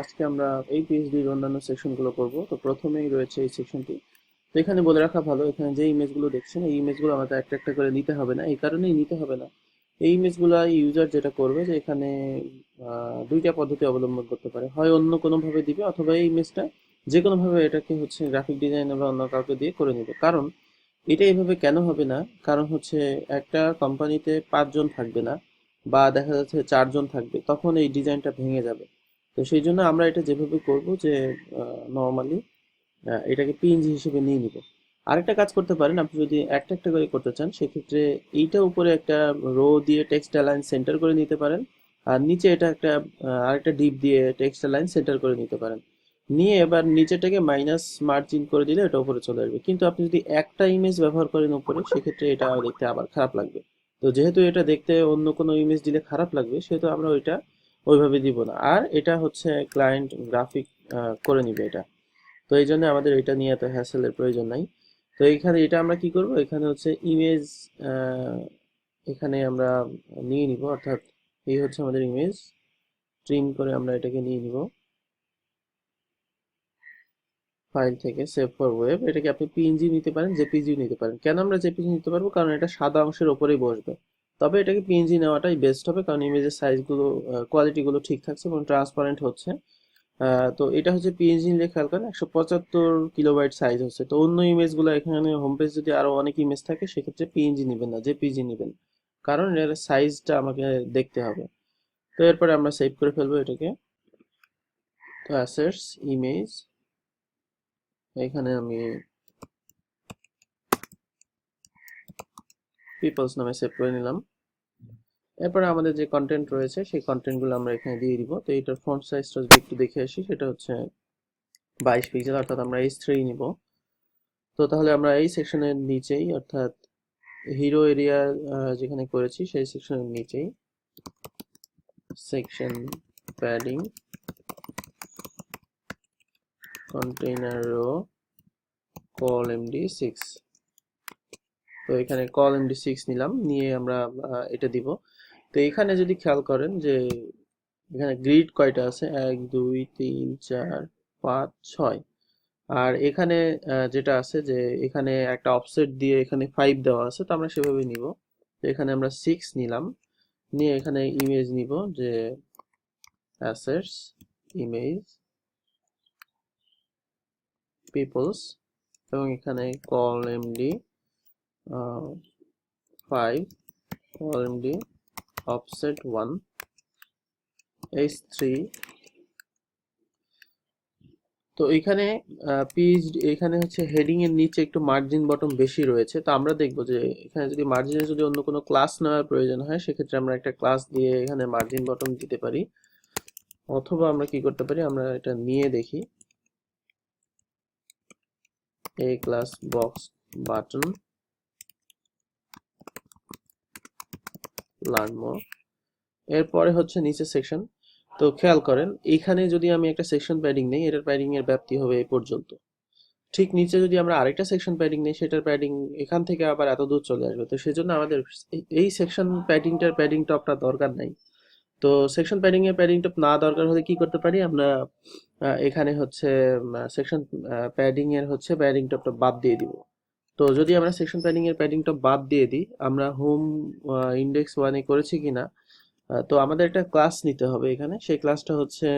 আজকে আমরা এই পিএইচডির অন্যান্য সেকশনগুলো করব। তো প্রথমেই রয়েছে এই সেকশনটি তো এখানে বলে রাখা ভালো, এখানে যে ইমেজগুলো দেখছেন, এই ইমেজগুলো আমাদের একটা একটা করে নিতে হবে না। এই কারণেই নিতে হবে না। এই ইমেজগুলো ইউজার যেটা করবে যে এখানে দুইটা পদ্ধতি অবলম্বন করতে পারে। হয় অন্য কোনোভাবে দিবে, অথবা এই ইমেজটা যে কোনোভাবে এটাকে হচ্ছে গ্রাফিক ডিজাইনার বা অন্য কাউকে দিয়ে করে নেবে। কারণ এটা এইভাবে কেন হবে না? কারণ হচ্ছে একটা কোম্পানিতে পাঁচজন থাকবে না, বা দেখা যাচ্ছে চারজন থাকবে, তখন এই ডিজাইনটা ভেঙে যাবে। তো সেই জন্য আমরা এটা যেভাবে করব যে নর্মালি এটাকে পিএনজি হিসেবে নিয়ে নিব। আরেকটা কাজ করতে পারেন, আপনি যদি একটা একটা করে করতে চান, সেক্ষেত্রে এইটা উপরে একটা রো দিয়ে টেক্সট লাইন সেন্টার করে নিতে পারেন, আর নিচে এটা একটা আরেকটা ডিপ দিয়ে টেক্সট লাইন সেন্টার করে নিতে পারেন। নিয়ে এবার নিচেটাকে মাইনাস মার্জিন করে দিলে এটা উপরে চলে আসবে। কিন্তু আপনি যদি একটা ইমেজ ব্যবহার করেন উপরে, সেক্ষেত্রে এটা দেখতে আবার খারাপ লাগবে। তো যেহেতু এটা দেখতে অন্য কোনো ইমেজ দিলে খারাপ লাগবে, সেহেতু আমরা ওইটা ওইভাবে দিব না। আর এটা হচ্ছে ক্লায়েন্ট গ্রাফিক করে নিবে এটা। তো এই জন্য আমাদের এটা নিয়ে এত হ্যাসেলের প্রয়োজন নাই। তো এখানে এটা আমরা কি করব? এখানে হচ্ছে ইমেজ এখানে আমরা নিয়ে নিব। অর্থাৎ এই হচ্ছে আমাদের ইমেজ ট্রিম করে আমরা এটাকে নিয়ে নিব। ফাইল থেকে সেভ ফর ওয়েব এটাকে আপনি পিএনজি নিতে পারেন জেপিজি নিতে পারেন। কেন আমরা জেপিজি নিতে পারব? কারণ এটা সাদা অংশের ওপরেই বসবে। তবে এটাকে পিএনজি নেওয়াটাই বেস্ট হবে, কারণ ইমেজের সাইজগুলো কোয়ালিটিগুলো ঠিক থাকছে এবং ট্রান্সপারেন্ট হচ্ছে। তো এটা হচ্ছে পিএনজি নিলে খেয়াল করেন, একশো পঁচাত্তর কিলোবাইট সাইজ হচ্ছে। তো অন্য ইমেজগুলো এখানে হোম পেজ যদি আরও অনেক ইমেজ থাকে, সেক্ষেত্রে পিএনজি নেবেন না জেপিজি নেবেন। কারণ এর সাইজটা আমাকে দেখতে হবে। তো এরপরে আমরা সেভ করে ফেলব এটাকে। তো অ্যাসেটস ইমেজ এখানে আমি পিপলস নামে সেভ করে নিলাম। এরপরে আমাদের যে কন্টেন্ট রয়েছে, সেই কন্টেন্টগুলো আমরা এখানে দিয়ে দিব। তো এটার ফন্ট সাইজটা যদি একটু দেখে আসি, সেটা হচ্ছে বাইশ পিক্সেল অর্থাৎ আমরা এইচ থ্রি নিব। তো তাহলে আমরা এই সেকশনের নিচেই, অর্থাৎ হিরো এরিয়া যেখানে করেছি, সেই সেকশনের নিচেই section padding container row col MD six তো এখানে কল এমডি সিক্স নিলাম, নিয়ে আমরা এটা দিব। তো এখানে যদি খেয়াল করেন যে এখানে গ্রিড কয়টা আছে? এক, দুই, তিন, চার, পাঁচ, ছয়। আর এখানে যেটা আছে যে এখানে একটা অফসেট দিয়ে এখানে ফাইভ দেওয়া আছে, তো আমরা সেভাবে নিব। তো এখানে আমরা সিক্স নিলাম। নিয়ে এখানে ইমেজ নিব যে অ্যাসেটস ইমেজ পিপলস এবং এখানে col MD five col MD one, H three. তো এখানে পিএইচডি এখানে হচ্ছে হেডিং এর নিচে একটু মার্জিন বটম বেশি রয়েছে। তো আমরা দেখব যে এখানে যদি মার্জিনে যদি অন্য কোনো ক্লাস নেওয়ার প্রয়োজন হয়, সেক্ষেত্রে আমরা একটা ক্লাস দিয়ে এখানে মার্জিন বটম দিতে পারি। অথবা আমরা কি করতে পারি? আমরা এটা নিয়ে দেখি। A class box button learn more এরপরে হচ্ছে নিচে সেকশন তো খেয়াল করেন, এখানে যদি আমি একটা সেকশন প্যাডিং নেই, এটার প্যাডিং এর ব্যাপ্তি হবে এই পর্যন্ত। ঠিক নিচে যদি আমরা আরেকটা সেকশন প্যাডিং নেই, সেটার প্যাডিং এখান থেকে আবার এত দূর চলে আসবে। তো সেজন্য আমাদের এই- এই সেকশন প্যাডিংটার প্যাডিং টপটা দরকার নাই। তো সেকশন প্যাডিং এর প্যাডিং টপ না দরকার হলে কি করতে পারি? আমরা এখানে হচ্ছে সেকশন প্যাডিং এর হচ্ছে প্যাডিং টপটা বাদ দিয়ে দিব। তো যদি আমরা সেকশন প্যাডিং এর প্যাডিং টপ বাদ দিয়ে দিই, আমরা হোম ইন্ডেক্স ওয়ানে করেছি কিনা তো আমাদের একটা ক্লাস নিতে হবে এখানে। সেই ক্লাসটা হচ্ছে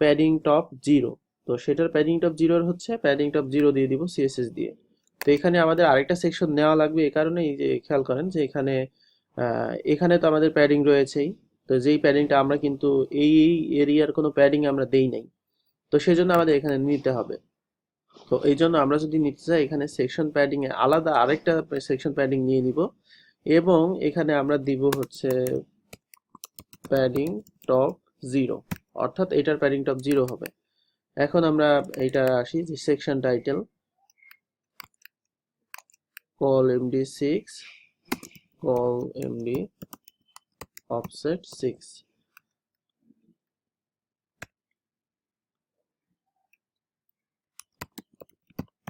প্যাডিং টপ জিরো তো সেটার প্যাডিং টপ জিরোর হচ্ছে প্যাডিং টপ জিরো দিয়ে দিব সিএসএস দিয়ে। তো এখানে আমাদের আরেকটা সেকশন নেওয়া লাগবে এই কারণেই যে খেয়াল করেন যে এখানে এখানে তো আমাদের প্যাডিং রয়েছেই। তো যেই প্যাডিংটা আমরা কিন্তু এই এরিয়ার কোনো প্যাডিং আমরা দেই নাই। তো সেই জন্য আমাদের এখানে নিতে হবে। তো এই জন্য আমরা যদি নিতে চাই, এখানে সেকশন প্যাডিং এ আলাদা আরেকটা সেকশন প্যাডিং নিয়ে নিব এবং এখানে আমরা দিব হচ্ছে প্যাডিং টপ জিরো অর্থাৎ এটার প্যাডিং টপ জিরো হবে। এখন আমরা এইটা আসি যে section title col MD six col MD offset six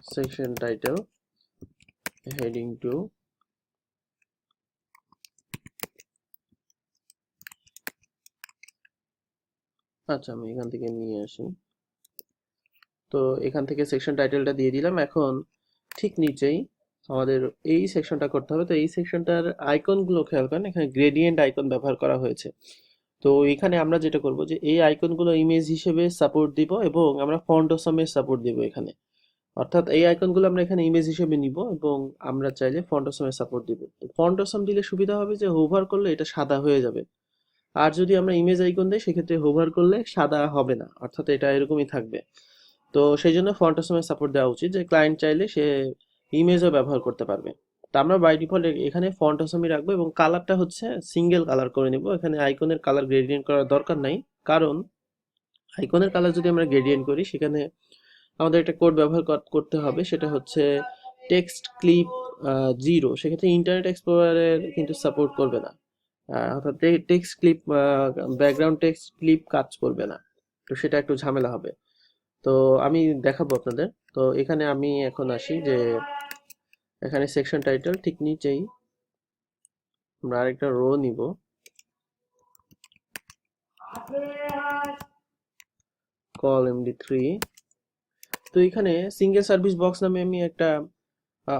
section title, heading to আচ্ছা আমি এখান থেকে নিয়ে আসি। তো এখান থেকে সেকশন টাইটেলটা দিয়ে দিলাম। এখন ঠিক নিচেই আমাদের এই সেকশনটা করতে হবে। তো এই সেকশনটার আইকনগুলো খেয়াল করেন, এখানে গ্রেডিয়েন্ট আইকন ব্যবহার করা হয়েছে। তো এখানে আমরা যেটা করব যে এই আইকনগুলো ইমেজ হিসেবে সাপোর্ট দিব এবং আমরা ফন্ট অসমের সাপোর্ট দিব এখানে। অর্থাৎ এই আইকনগুলো আমরা এখানে ইমেজ হিসেবে নিব এবং আমরা চাইলে ফন্ট সাপোর্ট দিব। ফন্ট অসম দিলে সুবিধা হবে যে হোভার করলে এটা সাদা হয়ে যাবে। আর যদি আমরা ইমেজ আইকন দিই, সেক্ষেত্রে হোভার করলে সাদা হবে না, অর্থাৎ এটা এরকমই থাকবে। তো সেই জন্য ফন্ট সাপোর্ট দেওয়া উচিত যে ক্লায়েন্ট চাইলে সে ইমেজও ব্যবহার করতে পারবে। তো আমরা বাই ডিফল্ট এখানে ফন্ট অসমই রাখব এবং কালারটা হচ্ছে সিঙ্গেল কালার করে নিব। এখানে আইকনের কালার গ্রেডিয়েন্ট করার দরকার নাই। কারণ আইকনের কালার যদি আমরা গ্রেডিয়েন্ট করি, সেখানে আমাদের একটা কোড ব্যবহার করতে হবে, সেটা হচ্ছে টেক্সট ক্লিপ জিরো সেক্ষেত্রে ইন্টারনেট এক্সপ্লোরারের কিন্তু সাপোর্ট করবে না। অর্থাৎ text clip background text clip কাজ করবে না। তো সেটা একটু ঝামেলা হবে। তো আমি দেখাবো আপনাদের। তো এখানে আমি এখন আসি যে, এখানে সেকশন টাইটেল ঠিক নিচেই। আমরা আরেকটা রো নিব। কল এমডি থ্রি তো এখানে সিঙ্গেল সার্ভিস বক্স নামে আমি একটা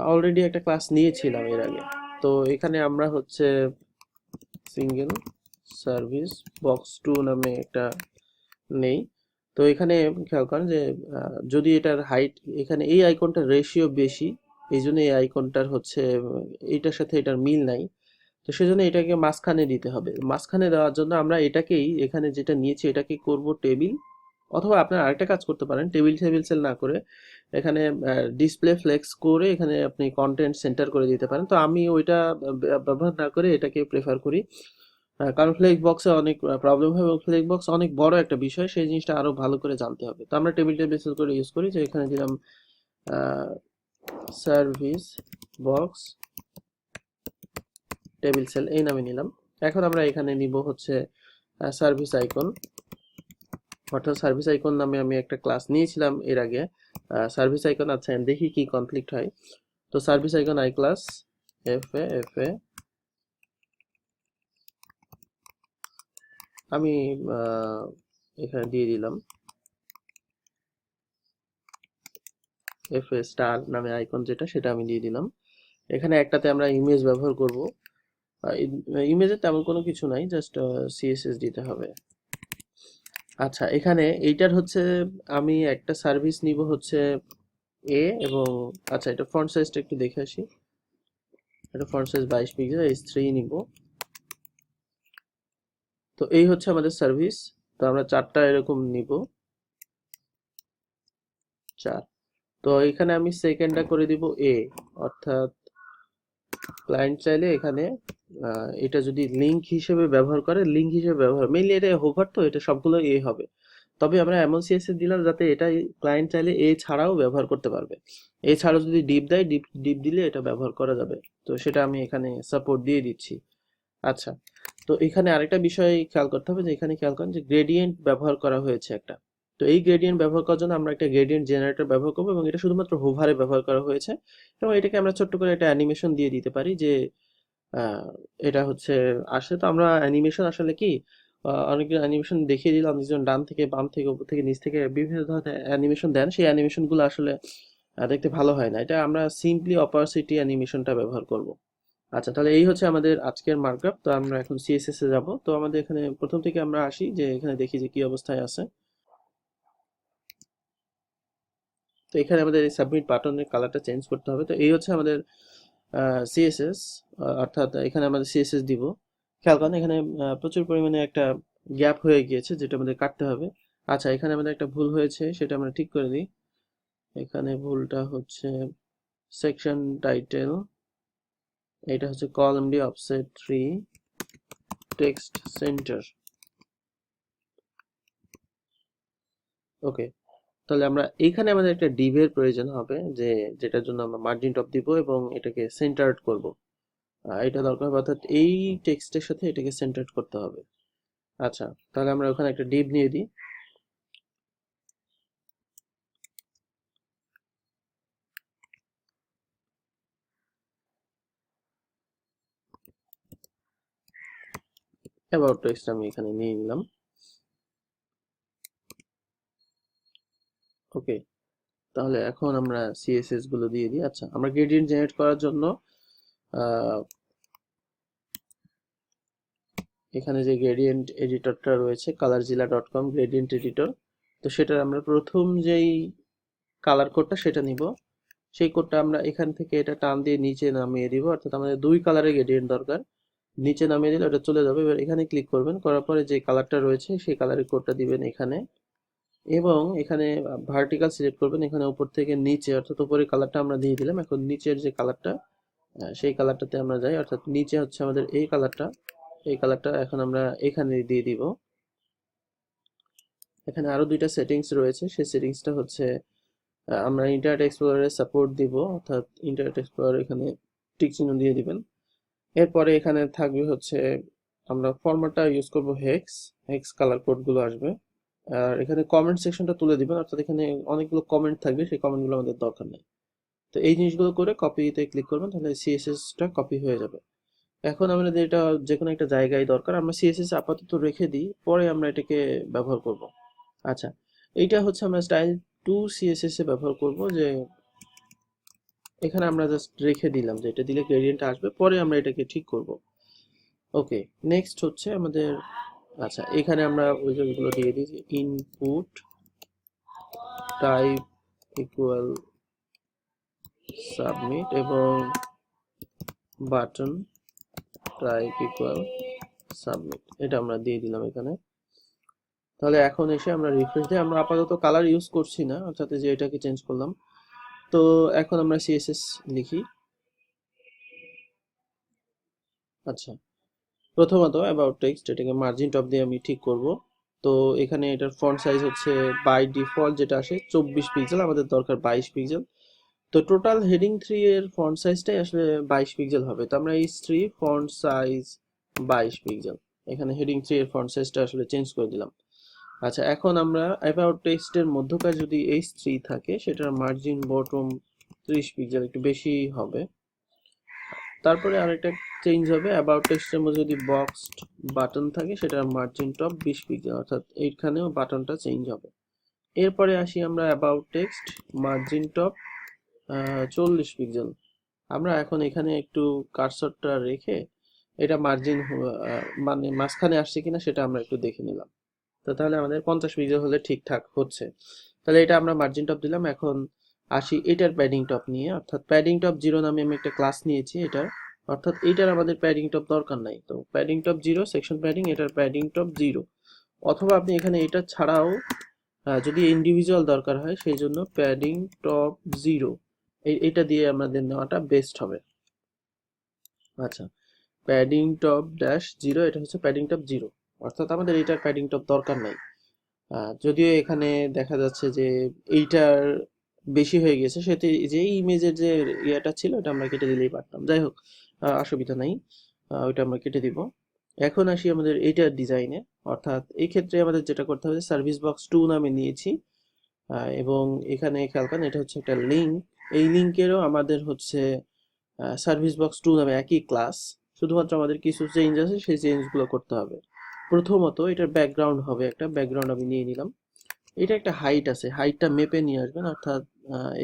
অলরেডি একটা ক্লাস নিয়েছিলাম এর আগে। তো এখানে আমরা হচ্ছে সিঙ্গেল সার্ভিস বক্স টু নামে একটা নেই। তো এখানে খেয়াল করেন যে যদি এটার হাইট এখানে এই আইকনটার রেশিও বেশি এই জন্য এই আইকনটার হচ্ছে উম, এইটার সাথে এটার মিল নাই। তো সেজন্য এটাকে মাঝখানে দিতে হবে। মাঝখানে দেওয়ার জন্য আমরা এটাকেই এখানে যেটা নিয়েছি এটাকে করব টেবিল অথবা আপনার আরেকটা কাজ করতে পারেন, টেবিল টেবিল সেল না করে এখানে ডিসপ্লে ফ্লেক্স করে এখানে আপনি কন্টেন্ট সেন্টার করে দিতে পারেন। তো আমি ওইটা ব্যবহার না করে এটাকে প্রেফার করি। কারণ ফ্লেক্স বক্সে অনেক প্রবলেম হয় এবং ফ্লেক্স বক্স অনেক বড় একটা বিষয়, সেই জিনিসটা আরও ভালো করে জানতে হবে। তো আমরা টেবিল টেবিল সেল করে ইউজ করি যে এখানে দিলাম সার্ভিস বক্স টেবিল সেল এই নামে নিলাম। এখন আমরা এখানে নিব হচ্ছে সার্ভিস আইকন অর্থাৎ সার্ভিস আইকন নামে আমি একটা ক্লাস নিয়েছিলাম এর আগে। সার্ভিস আইকন আচ্ছা দেখি কি কনফ্লিক্ট হয়। তো service icon I class F A F A আমি এখানে দিয়ে দিলাম। এফ এ স্টার নামে আইকন যেটা, সেটা আমি দিয়ে দিলাম। এখানে একটাতে আমরা ইমেজ ব্যবহার করব। ইমেজে তেমন কোনো কিছু নাই জাস্ট সিএসএস দিতে হবে। আচ্ছা এখানে এইটার হচ্ছে আমি একটা সার্ভিস নিব হচ্ছে এ এবং আচ্ছা এটা ফ্রন্ট সাইজটা একটু দেখে আসি। এটা ফ্রন্ট সাইজ বাইশ পিক্সেল এইচ থ্রি নিব। তো এই হচ্ছে আমাদের সার্ভিস তো আমরা চারটা এরকম নিব। চার, তো এখানে আমি সেকেন্ডটা করে দিব এ অর্থাৎ ক্লায়েন্ট চাইলে এখানে এটা যদি লিংক হিসেবে ব্যবহার করে লিংক হিসেবে ব্যবহার মেইনলি এটা হোভার তো, এটা সবগুলো এ হবে। তবে আমরা এমন সিএসএস দিলাম যাতে এটা ক্লায়েন্ট চাইলে এ ছাড়াও ব্যবহার করতে পারবে। এ ছাড়াও যদি ডিপ দেয় ডিপ ডিপ দিলে এটা ব্যবহার করা যাবে। তো সেটা আমি এখানে সাপোর্ট দিয়ে দিচ্ছি। আচ্ছা তো এখানে আরেকটা বিষয় খেয়াল করতে হবে যে, এখানে খেয়াল করেন যে গ্রেডিয়েন্ট ব্যবহার করা হয়েছে একটা। তো এই গ্রেডিয়েন্ট ব্যবহার করার জন্য আমরা একটা গ্রেডিয়েন্ট জেনারেটর ব্যবহার করব এবং এটা শুধুমাত্র হোভারে ব্যবহার করা হয়েছে এবং এটাকে আমরা ছোট্ট করে একটা অ্যানিমেশন দিয়ে দিতে পারি যে এটা হচ্ছে আসলে তো আমরা অ্যানিমেশন আসলে কি আহ, অনেক অ্যানিমেশন দেখিয়ে দিলাম একজন ডান থেকে বাম থেকে উপর থেকে নিচ থেকে বিভিন্ন ধরনের অ্যানিমেশন দেন। সেই অ্যানিমেশনগুলো আসলে দেখতে ভালো হয় না। এটা আমরা সিম্পলি অপারসিটি অ্যানিমেশনটা ব্যবহার করব। আচ্ছা তাহলে এই হচ্ছে আমাদের আজকের মার্কআপ তো আমরা এখন সিএসএস এ যাব। তো আমাদের এখানে প্রথম থেকে আমরা আসি যে এখানে দেখি যে কি অবস্থায় আছে। তো এখানে আমাদের এই সাবমিট বাটনের কালারটা চেঞ্জ করতে হবে। তো এই হচ্ছে আমাদের সিএসএস অর্থাৎ এখানে আমাদের সিএসএস দিব। খেয়াল করেন এখানে প্রচুর পরিমাণে একটা গ্যাপ হয়ে গিয়েছে যেটা আমাদের কাটতে হবে। আচ্ছা এখানে আমাদের একটা ভুল হয়েছে, সেটা আমরা ঠিক করে দিই। এখানে ভুলটা হচ্ছে সেকশন টাইটেল এটা হচ্ছে column D offset three text center okay তাহলে আমরা এইখানে আমাদের একটা ডিভের প্রয়োজন হবে, যে যেটার জন্য আমরা মার্জিন টপ দিব এবং এটাকে সেন্টার্ড করব। এটা দরকার হবে, অর্থাৎ এই টেক্সটের সাথে এটাকে সেন্টার্ড করতে হবে। আচ্ছা তাহলে আমরা ওখানে একটা ডিভ নিয়ে দিই। অ্যাবাউট টেক্সট আমি এখানে নিয়ে নিলাম। ওকে তাহলে এখন আমরা সিএসএসগুলো দিয়ে দিই। আচ্ছা আমরা গ্রেডিয়েন্ট জেনারেট করার জন্য এখানে যে গ্রেডিয়েন্ট এডিটরটা রয়েছে Colorzilla dot com gradient editor তো সেটার আমরা প্রথম যেই কালার কোডটা সেটা নিব। সেই কোডটা আমরা এখান থেকে এটা টান দিয়ে নিচে নামিয়ে দিব। অর্থাৎ আমাদের দুই কালারের গ্রেডিয়েন্ট দরকার। নিচে নামিয়ে দিলে ওটা চলে যাবে। এবার এখানে ক্লিক করবেন। করার পরে যে কালারটা রয়েছে, সেই কালারের কোডটা দিবেন এখানে। এবং এখানে ভার্টিক্যাল সিলেক্ট করবেন, এখানে উপর থেকে নিচে, অর্থাৎ উপরের কালারটা আমরা দিয়ে দিলাম। এখন নিচের যে কালারটা সেই কালারটাতে আমরা যাই, অর্থাৎ নিচে হচ্ছে আমাদের এই কালারটা এই কালারটা এখন আমরা এখানে দিয়ে দিব। এখানে আরও দুইটা সেটিংস রয়েছে, সেই সেটিংসটা হচ্ছে আমরা ইন্টারনেট এক্সপ্লোরারে সাপোর্ট দিব, অর্থাৎ ইন্টারনেট এক্সপ্লোরার এখানে টিক চিহ্ন দিয়ে দিবেন। এরপরে এখানে থাকবে হচ্ছে, আমরা ফরম্যাটটা ইউজ করব হেক্স হেক্স কালার কোডগুলো আসবে। আর এখানে কমেন্ট সেকশনটা তুলে দিবেন। অর্থাৎ এখানে অনেকগুলো কমেন্ট থাকবে, সেই কমেন্টগুলো আমাদের দরকার নেই। তো এই জিনিসগুলো করে কপিতে ক্লিক করবেন, তাহলে সিএসএসটা কপি হয়ে যাবে। এখন আমাদের এটা, যে কোনো একটা জায়গায় দরকার, আমরা সিএসএস আপাতত রেখে দিই, পরে আমরা এটাকে ব্যবহার করব। আচ্ছা এইটা হচ্ছে আমরা স্টাইল টু সিএসএস এ ব্যবহার করব যে, এখানে আমরা জাস্ট রেখে দিলাম যে এটা দিলে গ্রেডিয়েন্ট আসবে, পরে আমরা এটাকে ঠিক করব। ওকে নেক্সট হচ্ছে আমাদের আচ্ছা এখানে আমরা ওই দিয়ে দিই যে ইনপুট টাইপ ইকুয়াল সাবমিট এবং বাটন টাইপ ইকুয়াল সাবমিট এটা আমরা দিয়ে দিলাম এখানে। তাহলে এখন এসে আমরা রিফ্রেশ দিই। আমরা আপাতত কালার ইউজ করছি না, অর্থাৎ যে এটাকে চেঞ্জ করলাম। তো এখন আমরা সিএসএস লিখি। আচ্ছা। প্রথমত অ্যাবাউট টেক্সট এটাকে মার্জিন টপ দিয়ে আমি ঠিক করব। তো এখানে এটার ফন্ট সাইজ হচ্ছে বাই ডিফল্ট যেটা আসে চব্বিশ পিক্সেল আমাদের দরকার বাইশ পিক্সেল তো টোটাল হেডিং থ্রি এর ফন্ট সাইজটাই আসলে বাইশ পিক্সেল হবে। তো আমরা এইচ থ্রি ফন্ট সাইজ বাইশ পিক্সেল এখানে হেডিং থ্রি এর ফন্ট সাইজটা আসলে চেঞ্জ করে দিলাম। আচ্ছা এখন আমরা অ্যাবাউট টেক্সটের মধ্যকার যদি এইচ থ্রি থাকে, সেটার মার্জিন বটম ত্রিশ পিক্সেল একটু বেশি হবে। তারপরে আরেকটা চেঞ্জ হবে অ্যাবাউট টেক্সটের মধ্যে যদি বক্সড বাটন থাকে সেটা মার্জিন টপ বিশ পিক্সেল অর্থাৎ এইখানেও বাটনটা চেঞ্জ হবে। এরপরে আসি আমরা অ্যাবাউট টেক্সট মার্জিন টপ চল্লিশ পিক্সেল আমরা এখন এখানে একটু কার্সরটা রেখে এটা মার্জিন মানে মাঝখানে আসছে কিনা সেটা আমরা একটু দেখে নিলাম। তো তাহলে আমাদের পঞ্চাশ পিক্সেল হলে ঠিকঠাক হচ্ছে। তাহলে এটা আমরা মার্জিন টপ দিলাম। এখন আসি, এটার প্যাডিং টপ নিয়ে। অর্থাৎ প্যাডিং টপ জিরো নামে আমি একটা ক্লাস নিয়েছি এটার। অর্থাৎ এইটার আমাদের প্যাডিং টপ দরকার নাই। তো padding top zero section padding এটার প্যাডিং টপ জিরো অথবা আপনি এখানে এটা ছাড়াও যদি ইন্ডিভিজুয়াল দরকার হয়, সেই জন্য প্যাডিং টপ জিরো এটা দিয়ে আমাদের নেওয়াটা বেস্ট হবে। আচ্ছা প্যাডিং টপ ড্যাশ জিরো এটা হচ্ছে প্যাডিং টপ জিরো অর্থাৎ আমাদের এইটার প্যাডিং টপ দরকার নাই। যদিও এখানে দেখা যাচ্ছে যে এইটার বেশি হয়ে গেছে। সেটি যে ইমেজের যে ইয়েটা ছিল, ওটা আমরা কেটে দিলেই পারতাম। যাই হোক অসুবিধা নাই। ওইটা আমরা কেটে দিব। এখন আসি আমাদের এইটার ডিজাইনে অর্থাৎ এই ক্ষেত্রে আমাদের যেটা করতে হবে সার্ভিস বক্স টু নামে নিয়েছি। এবং এখানে খেয়াল করেন, এটা হচ্ছে একটা লিঙ্ক এই লিঙ্কেরও আমাদের হচ্ছে সার্ভিস বক্স টু নামে একই ক্লাস শুধুমাত্র আমাদের কিছু চেঞ্জ আছে, সেই চেঞ্জগুলো করতে হবে। প্রথমত এটার ব্যাকগ্রাউন্ড হবে একটা। ব্যাকগ্রাউন্ড আমি নিয়ে নিলাম। এটা একটা হাইট আছে হাইটটা মেপে নিয়ে আসবেন, অর্থাৎ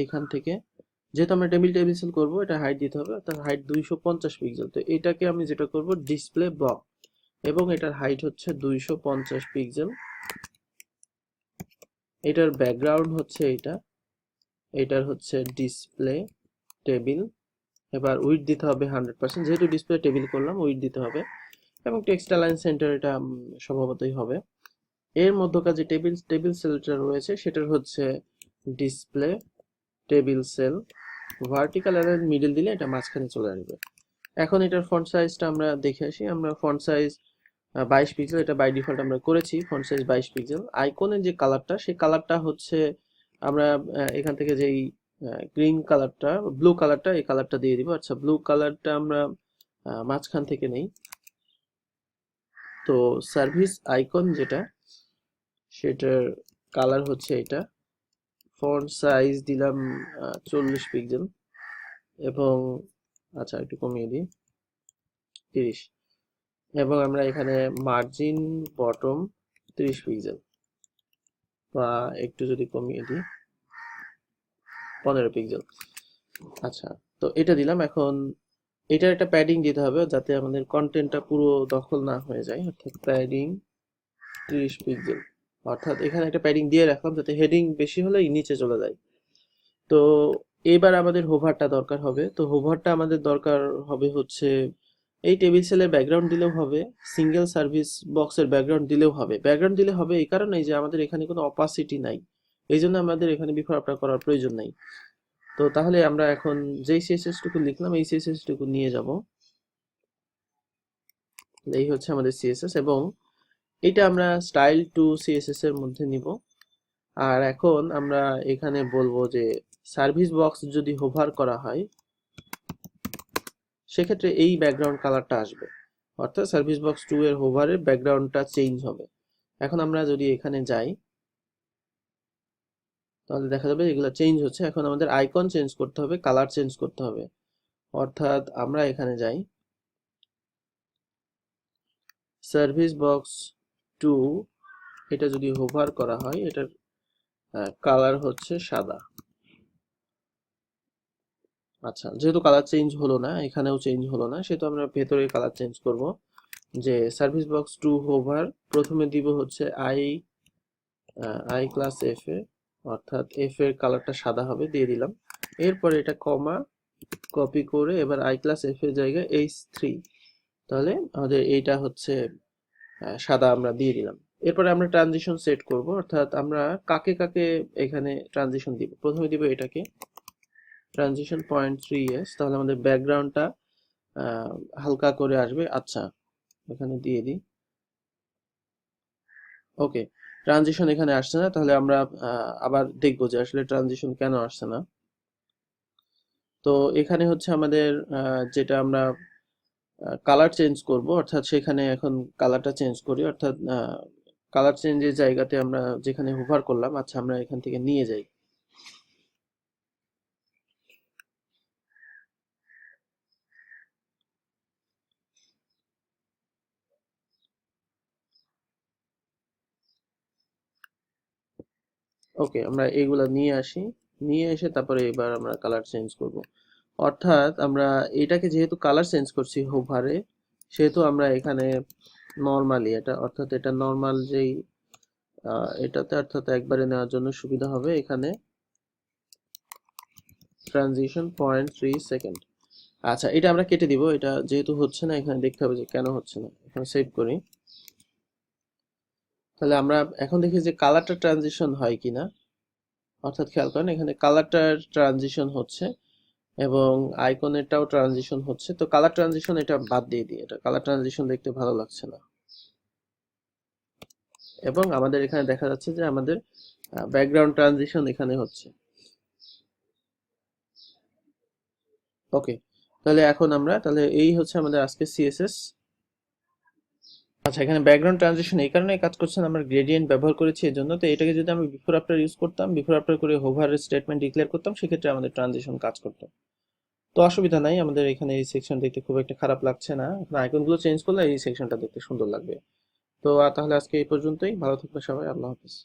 এখান থেকে যেহেতু আমরা টেবিল টেবিল করব, এটা হাইট দিতে হবে, অর্থাৎ হাইট দুইশো পঞ্চাশ পিক্সেল তো এটাকে আমি যেটা করব ডিসপ্লে বক এবং এটার হাইট হচ্ছে দুইশো পঞ্চাশ পিক্সেল এটার ব্যাকগ্রাউন্ড হচ্ছে এটা এটার হচ্ছে ডিসপ্লে টেবিল এবার উইড দিতে হবে হান্ড্রেড পার্সেন্ট যেহেতু ডিসপ্লে টেবিল করলাম উইড দিতে হবে, এবং টেক্সট অ্যালাইন সেন্টার এটা স্বভাবতই হবে। এর মধ্যকার যে টেবিল টেবিল সেলটা রয়েছে, সেটার হচ্ছে display, table cell, vertical align middle দিলে এটা মাঝখানে চলে আসবে। এখন এটার ফন্ট সাইজটা আমরা দেখে আসি। আমরা ফন্ট সাইজ বাইশ পিক্সেল, এটা বাই ডিফল্ট আমরা করেছি, ফন্ট সাইজ বাইশ পিক্সেল। আইকনের যে কালারটা, সেই কালারটা হচ্ছে আমরা এখান থেকে যেই গ্রিন কালারটা, ব্লু কালারটা, এই কালারটা দিয়ে দিব। আচ্ছা ব্লু কালারটা আমরা মাঝখান থেকে নেই। তো সার্ভিস আইকন যেটা সেটার কালার হচ্ছে এটা। ফন্ট সাইজ দিলাম চল্লিশ পিক্সেল এবং আচ্ছা একটু কমিয়ে দিই, তিরিশ। এবং আমরা এখানে মার্জিন বটম তিরিশ পিক্সেল বা একটু যদি কমিয়ে দিই, পনেরো পিক্সেল আচ্ছা তো এটা দিলাম। এখন এটার একটা প্যাডিং দিতে হবে যাতে আমাদের কন্টেন্টটা পুরো দখল না হয়ে যায়, অর্থাৎ প্যাডিং তিরিশ পিক্সেল অর্থাৎ এখানে একটা প্যাডিং দিয়ে রাখলাম যাতে হেডিং বেশি হলেই নিচে চলে যায়। তো এবার আমাদের হোভারটা দরকার হবে। তো হোভারটা আমাদের দরকার হবে হচ্ছে, এই টেবিল সেলের ব্যাকগ্রাউন্ড দিলেও হবে সিঙ্গেল সার্ভিস বক্সের ব্যাকগ্রাউন্ড দিলেও হবে। ব্যাকগ্রাউন্ড দিলে হবে এই কারণেই যে আমাদের এখানে কোনো অপাসিটি নাই। এই জন্য আমাদের এখানে বিফোর আপটা করার প্রয়োজন নাই। তো তাহলে আমরা এখন যেই সিএসএস টুকু লিখলাম, এই সিএসএস টুকু নিয়ে যাব। এই হচ্ছে আমাদের সিএসএস এবং এটা আমরা স্টাইল টু সিএসএস এর মধ্যে নিব। আর এখন আমরা এখানে বলব যে সার্ভিস বক্স যদি হোভার করা হয়, সেক্ষেত্রে এই ব্যাকগ্রাউন্ড কালারটা আসবে। অর্থাৎ সার্ভিস বক্স টু এর হোভারের ব্যাকগ্রাউন্ডটা চেঞ্জ হবে। এখন আমরা যদি এখানে যাই, তাহলে দেখা যাবে এগুলো চেঞ্জ হচ্ছে। এখন আমাদের আইকন চেঞ্জ করতে হবে কালার চেঞ্জ করতে হবে। অর্থাৎ আমরা এখানে যাই। সার্ভিস বক্স টু, এটা যদি হোভার করা হয়, এটার কালার হচ্ছে সাদা। আচ্ছা যেহেতু কালার চেঞ্জ হলো না, এখানেও চেঞ্জ হলো না, সেহেতু আমরা ভেতরে কালার চেঞ্জ করব। যে সার্ভিস বক্স টু হোভার প্রথমে দিব হচ্ছে I I class F A, অর্থাৎ এফ এর কালারটা সাদা হবে, দিয়ে দিলাম। এরপরে এটা কমা কপি করে এবার আই ক্লাস এফ এর জায়গায় এইচ থ্রি তাহলে আমাদের এইটা হচ্ছে সাদা আমরা দিয়ে দিলাম। এরপরে আমরা ট্রানজিশন সেট করব, অর্থাৎ আমরা কাকে কাকে এখানে ট্রানজিশন দিব। প্রথমে দিব এটাকে। ট্রানজিশন পয়েন্ট থ্রি এস তাহলে আমাদের ব্যাকগ্রাউন্ডটা হালকা করে আসবে। আচ্ছা এখানে দিয়ে দিই। ওকে ট্রানজিশন এখানে আসছে না, তাহলে আমরা আবার দেখব যে আসলে ট্রানজিশন কেন আসছে না। তো এখানে হচ্ছে আমাদের যেটা আমরা কালার চেঞ্জ করব, অর্থাৎ সেখানে এখন কালারটা চেঞ্জ করি, অর্থাৎ কালার চেঞ্জের জায়গাতে আমরা যেখানে হোভার করলাম আচ্ছা আমরা এখান থেকে নিয়ে যাই। ওকে আমরা এইগুলা নিয়ে আসি, নিয়ে এসে তারপরে এবার আমরা কালার চেঞ্জ করব। অর্থাৎ আমরা এটাকে যেহেতু কালার চেঞ্জ করছি হোভারে সেহেতু আমরা এখানে নর্মালি এটা, অর্থাৎ এটা নর্মাল যেই এটাতে অর্থাৎ একবারে নেওয়ার জন্য সুবিধা হবে এখানে। ট্রানজিশন পয়েন্ট থ্রি সেকেন্ড আচ্ছা এটা আমরা কেটে দিব, এটা যেহেতু হচ্ছে না, এখানে দেখতে হবে যে কেন হচ্ছে না, এখানে সেভ করি। তাহলে আমরা এখন দেখি যে কালারটা ট্রানজিশন হয় কিনা। অর্থাৎ খেয়াল করেন, এখানে কালারটার ট্রানজিশন হচ্ছে। এবং আইকনেরটাও ট্রানজিশন হচ্ছে। তো কালার ট্রানজিশন এটা বাদ দিয়ে দিই। এটা কালার ট্রানজিশন দেখতে ভালো লাগছে না। এবং আমাদের এখানে দেখা যাচ্ছে যে আমাদের ব্যাকগ্রাউন্ড ট্রানজিশন এখানে হচ্ছে। ওকে তাহলে এখন আমরা, তাহলে এই হচ্ছে আমাদের আজকে সিএসএস আচ্ছা এখানে ব্যাকগ্রাউন্ড ট্রানজিশন এই কারণে কাজ করছেন আমরা গ্রেডিয়েন্ট ব্যবহার করেছি এর জন্য তো এটাকে যদি আমি বিফোর আফটার ইউজ করতাম বিফোর আফটার করে হোভার স্টেটমেন্ট ডিক্লেয়ার করতাম, সেক্ষেত্রে আমাদের ট্রানজিশন কাজ করতো। তো অসুবিধা নাই, আমাদের এখানে এই সেকশন দেখতে খুব একটা খারাপ লাগছে না। আইকনগুলো চেঞ্জ করলে এই সেকশনটা দেখতে সুন্দর লাগবে। তো তাহলে আজকে এই পর্যন্তই। ভালো থাকবে সবাই। আল্লাহ হাফিজ।